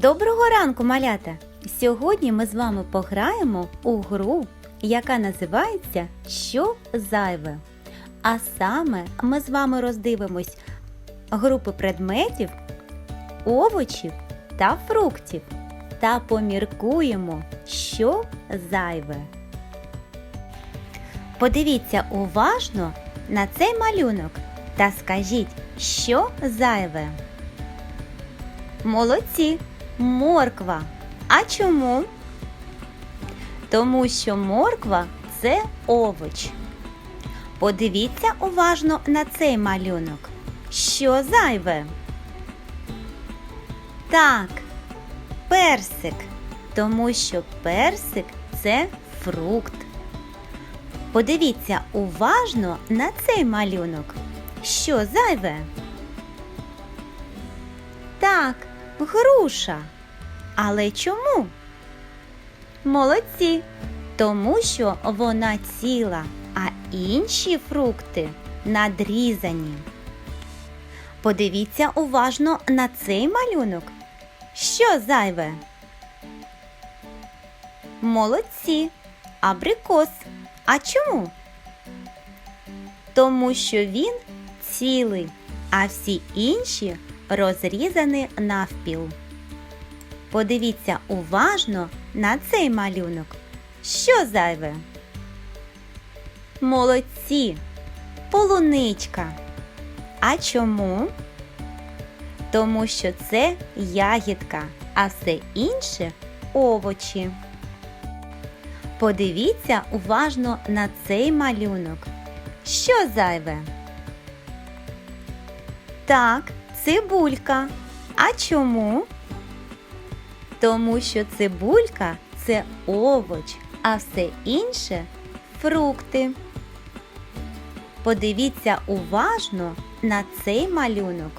Доброго ранку, малята! Сьогодні ми з вами пограємо у гру, яка називається Що зайве. А саме ми з вами роздивимось групи предметів, овочів та фруктів та поміркуємо, що зайве. Подивіться уважно на цей малюнок та скажіть, що зайве. Молодці! Морква. А чому? Тому що морква це овоч. Подивіться уважно на цей малюнок. Що зайве? Так, персик. Тому що персик це фрукт. Подивіться уважно на цей малюнок. Що зайве? Так, груша. Але чому? Молодці, тому що вона ціла, а інші фрукти надрізані. Подивіться уважно на цей малюнок. Що зайве? Молодці, абрикос. А чому? Тому що він цілий, а всі інші розрізані навпіл. Подивіться уважно на цей малюнок. Що зайве? Молодці! Полуничка. А чому? Тому що це ягідка, а все інше овочі. Подивіться уважно на цей малюнок. Що зайве? Так, цибулька. А чому? Тому що цибулька це овоч, а все інше фрукти. Подивіться уважно на цей малюнок.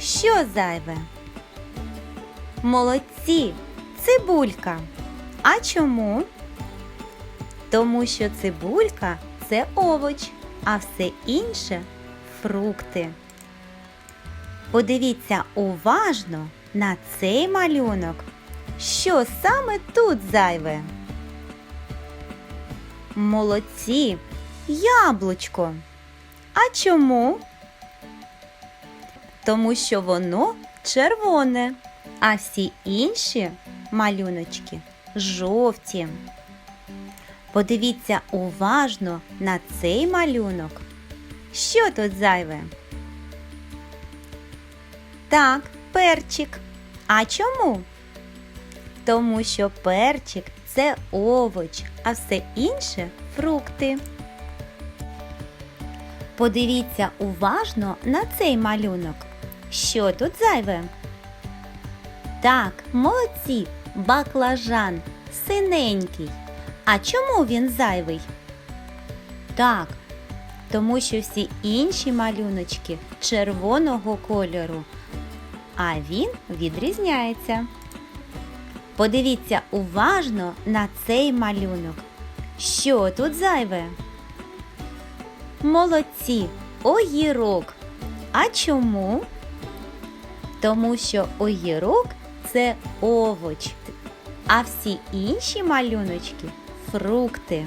Що зайве? Молодці, цибулька. А чому? Тому що цибулька це овоч, а все інше фрукти. Подивіться уважно на цей малюнок. Що саме тут зайве? Молодці, яблучко. А чому? Тому що воно червоне, а всі інші малюночки жовті. Подивіться уважно на цей малюнок. Що тут зайве? Так, перчик. А чому? Тому що перчик це овоч, а все інше фрукти. Подивіться уважно на цей малюнок. Що тут зайве? Так, молодці, баклажан, синенький. А чому він зайвий? Так, тому що всі інші малюночки червоного кольору, а він відрізняється. Подивіться уважно на цей малюнок. Що тут зайве? Молодці, огірок. А чому? Тому що огірок це овоч, а всі інші малюночки фрукти.